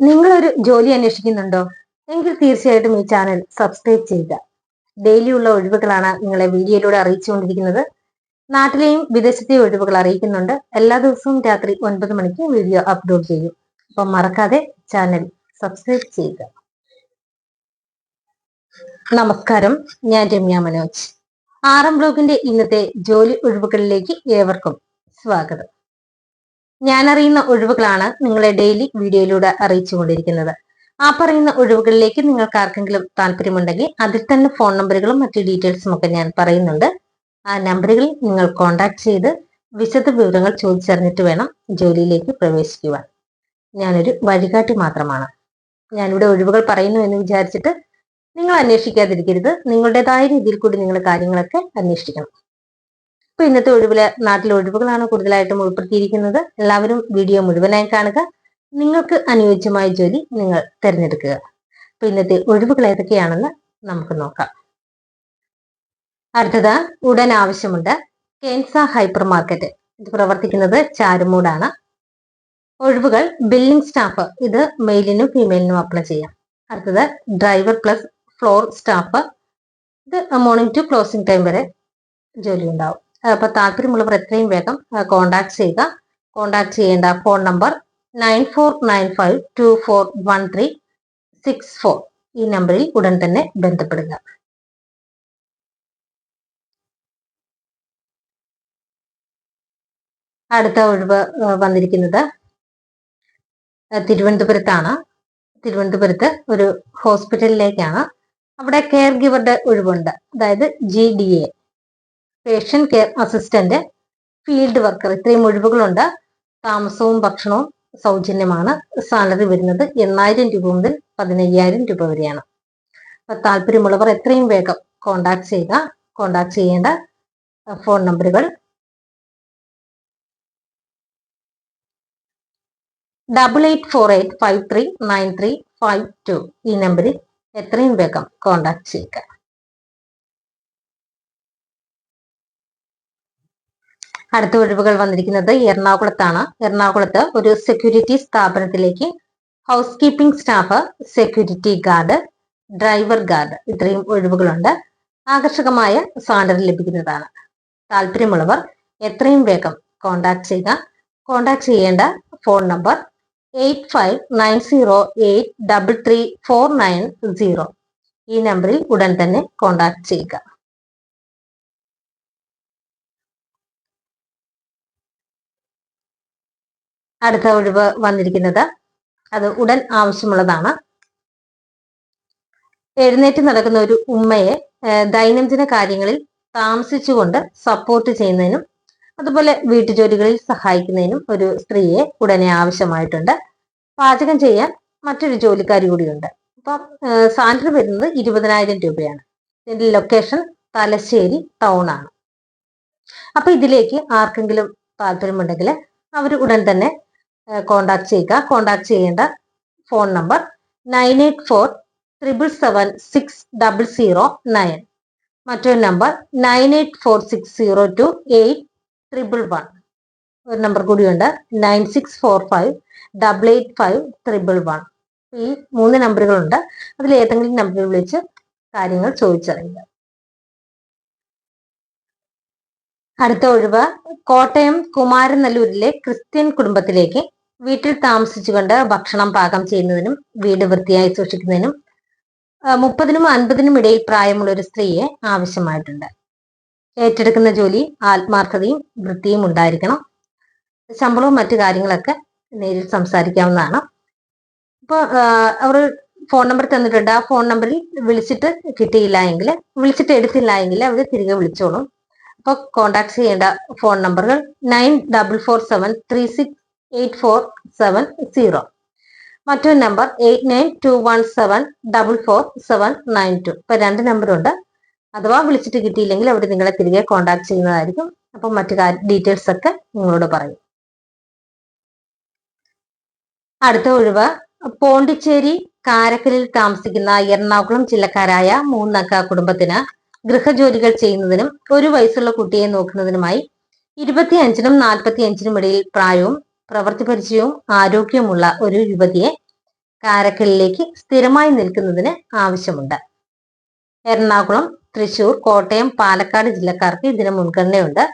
നിങ്ങളൊരു ജോലി അന്വേഷിക്കുന്നുണ്ടോ? എങ്കിൽ തീർച്ചയായിട്ടും ഈ ചാനൽ സബ്സ്ക്രൈബ് ചെയ്യുക. ഡെയിലി ഉള്ള ഒഴിവുകളാണ് നിങ്ങളെ വീഡിയോയിലൂടെ അറിയിച്ചുകൊണ്ടിരിക്കുന്നത്. നാട്ടിലെയും വിദേശത്തെയും ഒഴിവുകൾ അറിയിക്കുന്നുണ്ട്. എല്ലാ ദിവസവും രാത്രി ഒൻപത് മണിക്ക് വീഡിയോ അപ്ലോഡ് ചെയ്യും. അപ്പം മറക്കാതെ ചാനൽ സബ്സ്ക്രൈബ് ചെയ്യുക. നമസ്കാരം. ഞാൻ രമ്യ മനോജ്. ആറം ബ്ലോഗിന്റെ ഇന്നത്തെ ജോലി ഒഴിവുകളിലേക്ക് ഏവർക്കും സ്വാഗതം. ഞാൻ അറിയുന്ന ഒഴിവുകളാണ് നിങ്ങളെ ഡെയിലി വീഡിയോയിലൂടെ അറിയിച്ചുകൊണ്ടിരിക്കുന്നത്. ആ പറയുന്ന ഒഴിവുകളിലേക്ക് നിങ്ങൾക്ക് ആർക്കെങ്കിലും താല്പര്യമുണ്ടെങ്കിൽ അതിൽ തന്നെ ഫോൺ നമ്പറുകളും മറ്റു ഡീറ്റെയിൽസും ഒക്കെ ഞാൻ പറയുന്നുണ്ട്. ആ നമ്പറുകളിൽ നിങ്ങൾ കോൺടാക്ട് ചെയ്ത് വിശദ വിവരങ്ങൾ ചോദിച്ചറിഞ്ഞിട്ട് വേണം ജോലിയിലേക്ക് പ്രവേശിക്കുവാൻ. ഞാനൊരു വഴികാട്ടി മാത്രമാണ്. ഞാനിവിടെ ഒഴിവുകൾ പറയുന്നു എന്ന് വിചാരിച്ചിട്ട് നിങ്ങൾ അന്വേഷിക്കാതിരിക്കരുത്. നിങ്ങളുടേതായ രീതിയിൽ കൂടി നിങ്ങൾ കാര്യങ്ങളൊക്കെ അന്വേഷിക്കണം. ഇപ്പൊ ഇന്നത്തെ ഒഴിവിൽ നാട്ടിലെ ഒഴിവുകളാണ് കൂടുതലായിട്ടും ഉൾപ്പെടുത്തിയിരിക്കുന്നത്. എല്ലാവരും വീഡിയോ മുഴുവനായി കാണുക. നിങ്ങൾക്ക് അനുയോജ്യമായ ജോലി നിങ്ങൾ തിരഞ്ഞെടുക്കുക. അപ്പൊ ഇന്നത്തെ ഒഴിവുകൾ ഏതൊക്കെയാണെന്ന് നമുക്ക് നോക്കാം. അടുത്തത് ഉടൻ ആവശ്യമുണ്ട്. കെൻസ ഹൈപ്പർ മാർക്കറ്റ് ഇത് പ്രവർത്തിക്കുന്നത് ചാരുമൂടാണ്. ഒഴിവുകൾ ബില്ലിംഗ് സ്റ്റാഫ്. ഇത് മെയിലിനും ഫീമെയിലിനും അപ്ലൈ ചെയ്യാം. അടുത്തത് ഡ്രൈവർ പ്ലസ് ഫ്ലോർ സ്റ്റാഫ്. ഇത് മോർണിംഗ് ടു ക്ലോസിംഗ് ടൈം വരെ ജോലി ഉണ്ടാവും. അപ്പൊ താല്പര്യമുള്ളവർ എത്രയും വേഗം കോണ്ടാക്ട് ചെയ്യുക. കോണ്ടാക്ട് ചെയ്യേണ്ട phone number nine four nine five two four one three six four. ഈ നമ്പറിൽ ഉടൻ തന്നെ ബന്ധപ്പെടുക. അടുത്ത ഒഴിവ് വന്നിരിക്കുന്നത് തിരുവനന്തപുരത്താണ്. തിരുവനന്തപുരത്ത് ഒരു ഹോസ്പിറ്റലിലേക്കാണ് അവിടെ കെയർ ഗിവറുടെ ഒഴിവുണ്ട്. അതായത് G D A patient care assistant field worker ഇത്രയും ഒഴിവുകളുണ്ട്. താമസവും ഭക്ഷണവും സൗജന്യമാണ്. സാലറി വരുന്നത് എണ്ണായിരം രൂപ മുതൽ പതിനയ്യായിരം രൂപ വരെയാണ്. താല്പര്യമുള്ളവർ എത്രയും വേഗം കോണ്ടാക്ട് ചെയ്യുക. കോണ്ടാക്ട് ചെയ്യേണ്ട ഫോൺ നമ്പറുകൾ double eight four eight five three nine three five two ഈ നമ്പറിൽ എത്രയും വേഗം കോണ്ടാക്ട് ചെയ്യുക. അടുത്ത ഒഴിവുകൾ വന്നിരിക്കുന്നത് എറണാകുളത്താണ്. എറണാകുളത്ത് ഒരു സെക്യൂരിറ്റി സ്ഥാപനത്തിലേക്ക് housekeeping staff security guard driver guard ഇത്രയും ഒഴിവുകളുണ്ട്. ആകർഷകമായ സാലറി ലഭിക്കുന്നതാണ്. താല്പര്യമുള്ളവർ എത്രയും വേഗം കോണ്ടാക്ട് ചെയ്യുക. കോണ്ടാക്ട് ചെയ്യേണ്ട phone number eight five nine zero eight double three four nine zero ഈ നമ്പറിൽ ഉടൻ തന്നെ കോണ്ടാക്ട് ചെയ്യുക. അടുത്ത ഒഴിവ് വന്നിരിക്കുന്നത് അത് ഉടൻ ആവശ്യമുള്ളതാണ്. എഴുന്നേറ്റ് നടക്കുന്ന ഒരു ഉമ്മയെ ദൈനംദിന കാര്യങ്ങളിൽ താമസിച്ചുകൊണ്ട് സപ്പോർട്ട് ചെയ്യുന്നതിനും അതുപോലെ വീട്ടുജോലികളിൽ സഹായിക്കുന്നതിനും ഒരു സ്ത്രീയെ ഉടനെ ആവശ്യമായിട്ടുണ്ട്. പാചകം ചെയ്യാൻ മറ്റൊരു ജോലിക്കാരി കൂടിയുണ്ട്. അപ്പം സാലറി വരുന്നത് ഇരുപതിനായിരം രൂപയാണ്. ഇതിന്റെ ലൊക്കേഷൻ തലശ്ശേരി ടൗൺ ആണ്. അപ്പൊ ഇതിലേക്ക് ആർക്കെങ്കിലും താല്പര്യമുണ്ടെങ്കിൽ അവർ ഉടൻ തന്നെ കോണ്ടാക്ട് ചെയ്യുക. കോണ്ടാക്ട് ചെയ്യേണ്ട phone number nine eight four triple seven six double zero nine മറ്റൊരു number nine eight four six zero two eight triple one ഒരു നമ്പർ കൂടിയുണ്ട് nine six four five double eight five triple one ഈ മൂന്ന് നമ്പറുകളുണ്ട്. അതിൽ ഏതെങ്കിലും നമ്പറിൽ വിളിച്ച് കാര്യങ്ങൾ ചോദിച്ചറിയുക. അടുത്ത ഒഴിവ് കോട്ടയം കുമാരനല്ലൂരിലെ ക്രിസ്ത്യൻ കുടുംബത്തിലേക്ക് വീട്ടിൽ താമസിച്ചുകൊണ്ട് ഭക്ഷണം പാകം ചെയ്യുന്നതിനും വീട് വൃത്തിയായി സൂക്ഷിക്കുന്നതിനും മുപ്പതിനും അൻപതിനും ഇടയിൽ പ്രായമുള്ള ഒരു സ്ത്രീയെ ആവശ്യമായിട്ടുണ്ട്. ഏറ്റെടുക്കുന്ന ജോലി ആത്മാർത്ഥതയും വൃത്തിയും ഉണ്ടായിരിക്കണം. ശമ്പളവും മറ്റു കാര്യങ്ങളൊക്കെ നേരിൽ സംസാരിക്കാവുന്നതാണ്. ഇപ്പോൾ അവർ ഫോൺ നമ്പർ തന്നിട്ടുണ്ട്. ആ ഫോൺ നമ്പറിൽ വിളിച്ചിട്ട് കിട്ടിയില്ല എങ്കിൽ വിളിച്ചിട്ട് എടുത്തില്ല എങ്കിൽ അവർ തിരികെ വിളിച്ചോളും. അപ്പോൾ കോണ്ടാക്ട് ചെയ്യേണ്ട ഫോൺ നമ്പറുകൾ nine double four seven three six eight four seven zero മറ്റൊരു number eight nine two one seven double four seven nine two ഇപ്പൊ രണ്ട് നമ്പറുണ്ട് അഥവാ വിളിച്ചിട്ട് കിട്ടിയില്ലെങ്കിൽ അവർ നിങ്ങളെ തിരികെ കോണ്ടാക്ട് ചെയ്യുന്നതായിരിക്കും. അപ്പം മറ്റു ഡീറ്റെയിൽസ് ഒക്കെ നിങ്ങളോട് പറയും. അടുത്ത ഒഴിവ്. പോണ്ടിച്ചേരി കാരക്കലിൽ താമസിക്കുന്ന എറണാകുളം ജില്ലക്കാരായ മൂന്നക്ക കുടുംബത്തിന് ഗൃഹജോലികൾ ചെയ്യുന്നതിനും ഒരു വയസ്സുള്ള കുട്ടിയെ നോക്കുന്നതിനുമായി ഇരുപത്തി അഞ്ചിനും നാൽപ്പത്തി അഞ്ചിനും ഇടയിൽ പ്രായവും പ്രവൃത്തി പരിചയവും ആരോഗ്യവുമുള്ള ഒരു യുവതിയെ കാരക്കലിലേക്ക് സ്ഥിരമായി നിൽക്കുന്നതിന് ആവശ്യമുണ്ട്. എറണാകുളം തൃശൂർ കോട്ടയം പാലക്കാട് ജില്ലക്കാർക്ക് ഇതിന് മുൻഗണനയുണ്ട്.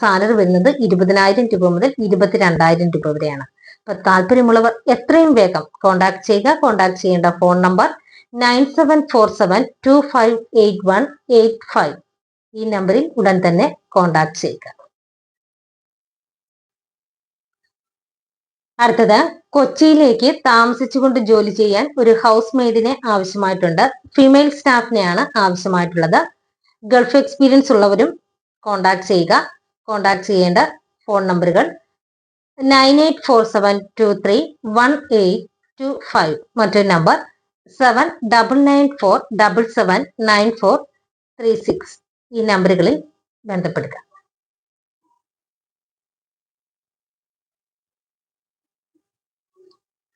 സാലറി വരുന്നത് ഇരുപതിനായിരം രൂപ മുതൽ ഇരുപത്തിരണ്ടായിരം രൂപ വരെയാണ്. അപ്പൊ താല്പര്യമുള്ളവർ എത്രയും വേഗം കോൺടാക്ട് ചെയ്യുക. കോൺടാക്ട് ചെയ്യേണ്ട phone number nine seven four seven two five eight one eight five ഈ നമ്പറിൽ ഉടൻ തന്നെ കോൺടാക്ട് ചെയ്യുക. അടുത്തത് കൊച്ചിയിലേക്ക് താമസിച്ചുകൊണ്ട് ജോലി ചെയ്യാൻ ഒരു ഹൗസ് മെയ്ഡിനെ ആവശ്യമായിട്ടുണ്ട്. ഫീമെയിൽ സ്റ്റാഫിനെയാണ് ആവശ്യമായിട്ടുള്ളത്. ഗൾഫ് എക്സ്പീരിയൻസ് ഉള്ളവരും കോണ്ടാക്ട് ചെയ്യുക. കോണ്ടാക്ട് ചെയ്യേണ്ട ഫോൺ നമ്പറുകൾ nine eight four seven two three one eight two five. മറ്റൊരു number seven double nine four double seven nine four three six. ഈ നമ്പറുകളിൽ ബന്ധപ്പെടുക.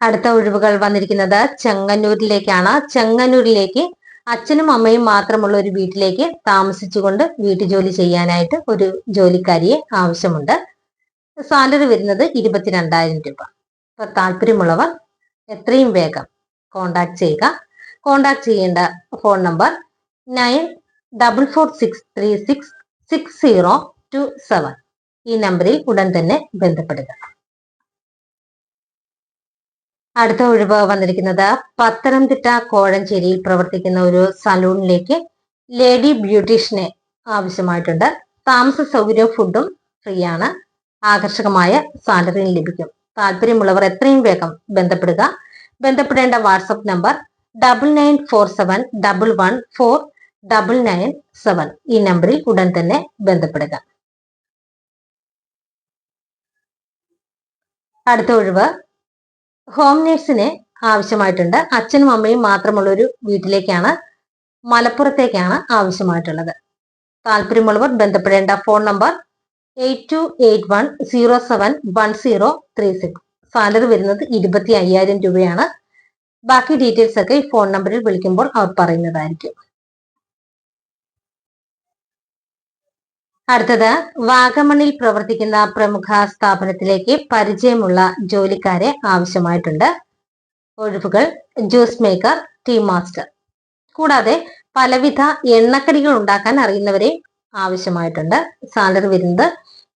അടുത്ത ഒഴിവുകൾ വന്നിരിക്കുന്നത് ചെങ്ങന്നൂരിലേക്കാണ്. ചെങ്ങന്നൂരിലേക്ക് അച്ഛനും അമ്മയും മാത്രമുള്ള ഒരു വീട്ടിലേക്ക് താമസിച്ചുകൊണ്ട് വീട്ടുജോലി ചെയ്യാനായിട്ട് ഒരു ജോലിക്കാരിയെ ആവശ്യമുണ്ട്. സാലറി വരുന്നത് ഇരുപത്തിരണ്ടായിരം രൂപ. അപ്പൊ താല്പര്യമുള്ളവർ എത്രയും വേഗം കോണ്ടാക്ട് ചെയ്യുക. കോണ്ടാക്ട് ചെയ്യേണ്ട phone number nine double four six three six six zero two seven. ഈ നമ്പറിൽ ഉടൻ തന്നെ ബന്ധപ്പെടുക. അടുത്ത ഒഴിവ് വന്നിരിക്കുന്നത് പത്തനംതിട്ട കോഴഞ്ചേരിയിൽ പ്രവർത്തിക്കുന്ന ഒരു സലൂണിലേക്ക് ലേഡി ബ്യൂട്ടീഷ്യനെ ആവശ്യമായിട്ടുണ്ട്. താമസ സൗകര്യവും ഫുഡും ഫ്രീ ആണ്. ആകർഷകമായ സാലറിയും ലഭിക്കും. താല്പര്യമുള്ളവർ എത്രയും വേഗം ബന്ധപ്പെടുക. ബന്ധപ്പെടേണ്ട WhatsApp number double nine four seven double one four double nine seven ഈ നമ്പറിൽ ഉടൻ തന്നെ ബന്ധപ്പെടുക. അടുത്ത ഒഴിവ് ഹോം നേഴ്സിനെ ആവശ്യമായിട്ടുണ്ട്. അച്ഛനും അമ്മയും മാത്രമുള്ള ഒരു വീട്ടിലേക്കാണ് മലപ്പുറത്തേക്കാണ് ആവശ്യമായിട്ടുള്ളത്. താല്പര്യമുള്ളവർ ബന്ധപ്പെടേണ്ട phone number eight two eight one zero seven one zero three six. Salary വരുന്നത് ഇരുപത്തി അയ്യായിരം രൂപയാണ്. ബാക്കി ഡീറ്റെയിൽസ് ഒക്കെ ഈ ഫോൺ നമ്പറിൽ വിളിക്കുമ്പോൾ അവർ പറയുന്നതായിരിക്കും. അടുത്തത് വാഗമണിൽ പ്രവർത്തിക്കുന്ന പ്രമുഖ സ്ഥാപനത്തിലേക്ക് പരിചയമുള്ള ജോലിക്കാരെ ആവശ്യമായിട്ടുണ്ട്. ഒഴിവുകൾ ജ്യൂസ് മേക്കർ ടീ മാസ്റ്റർ കൂടാതെ പലവിധ എണ്ണക്കടികൾ ഉണ്ടാക്കാൻ അറിയുന്നവരെ ആവശ്യമായിട്ടുണ്ട്. സാലറി വരുന്നത്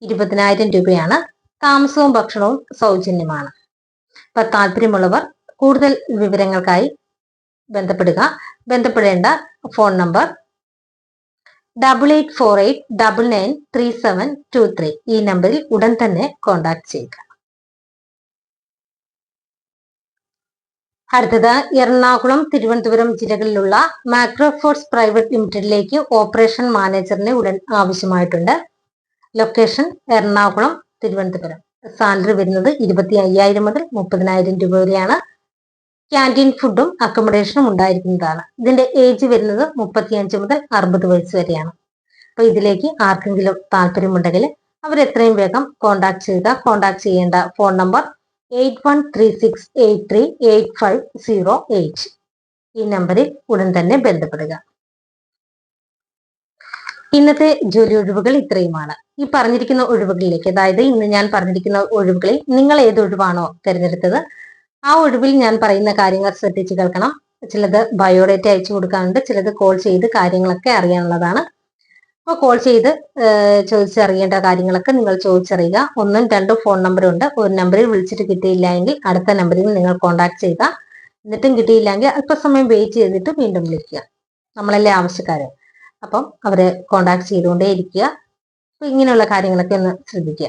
ഇരുപതിനായിരം രൂപയാണ്. താമസവും ഭക്ഷണവും സൗജന്യമാണ്. അപ്പൊ താല്പര്യമുള്ളവർ കൂടുതൽ വിവരങ്ങൾക്കായി ബന്ധപ്പെടുക. ബന്ധപ്പെടേണ്ട phone number double eight four eight double nine three seven two three ഈ നമ്പറിൽ ഉടൻ തന്നെ കോൺടാക്ട് ചെയ്യുക. അടുത്തത് എറണാകുളം തിരുവനന്തപുരം ജില്ലകളിലുള്ള മാക്രോഫോർട്സ് പ്രൈവറ്റ് ലിമിറ്റഡിലേക്ക് ഓപ്പറേഷൻ മാനേജറിനെ ഉടൻ ആവശ്യമായിട്ടുണ്ട്. ലൊക്കേഷൻ എറണാകുളം തിരുവനന്തപുരം. സാലറി വരുന്നത് ഇരുപത്തി അയ്യായിരം മുതൽ മുപ്പതിനായിരം രൂപ വരെയാണ്. ക്യാന്റീൻ ഫുഡും അക്കോമഡേഷനും ഉണ്ടായിരിക്കുന്നതാണ്. ഇതിന്റെ ഏജ് വരുന്നത് മുപ്പത്തിയഞ്ച് മുതൽ അറുപത് വയസ്സ് വരെയാണ്. അപ്പൊ ഇതിലേക്ക് ആർക്കെങ്കിലും താല്പര്യമുണ്ടെങ്കിൽ അവർ എത്രയും വേഗം കോണ്ടാക്ട് ചെയ്യുക കോണ്ടാക്ട് ചെയ്യേണ്ട phone number eight one three six eight three eight five zero eight ഈ നമ്പറിൽ ഉടൻ തന്നെ ബന്ധപ്പെടുക. ഇന്നത്തെ ജോലി ഒഴിവുകൾ ഇത്രയുമാണ്. ഈ പറഞ്ഞിരിക്കുന്ന ഒഴിവുകളിലേക്ക് അതായത് ഇന്ന് ഞാൻ പറഞ്ഞിരിക്കുന്ന ഒഴിവുകളിൽ നിങ്ങൾ ഏത് ഒഴിവാണോ തിരഞ്ഞെടുത്തത് ആ ഒഴിവിൽ ഞാൻ പറയുന്ന കാര്യങ്ങൾ ശ്രദ്ധിച്ച് കേൾക്കണം. ചിലത് ബയോഡേറ്റ അയച്ചു കൊടുക്കാനുണ്ട് ചിലത് കോൾ ചെയ്ത് കാര്യങ്ങളൊക്കെ അറിയാനുള്ളതാണ്. അപ്പോൾ കോൾ ചെയ്ത് ചോദിച്ചറിയേണ്ട കാര്യങ്ങളൊക്കെ നിങ്ങൾ ചോദിച്ചറിയുക. ഒന്നും രണ്ടും ഫോൺ നമ്പറും ഉണ്ട്. ഒരു നമ്പറിൽ വിളിച്ചിട്ട് കിട്ടിയില്ല എങ്കിൽ അടുത്ത നമ്പറിൽ നിങ്ങൾ കോൺടാക്ട് ചെയ്യുക. എന്നിട്ടും കിട്ടിയില്ലെങ്കിൽ അല്പസമയം വെയിറ്റ് ചെയ്തിട്ട് വീണ്ടും വിളിക്കുക. നമ്മളല്ലേ ആവശ്യക്കാർ അപ്പം അവരെ കോൺടാക്ട് ചെയ്തുകൊണ്ടേ ഇരിക്കുക അപ്പം ഇങ്ങനെയുള്ള കാര്യങ്ങളൊക്കെ ഒന്ന് ശ്രദ്ധിക്കുക.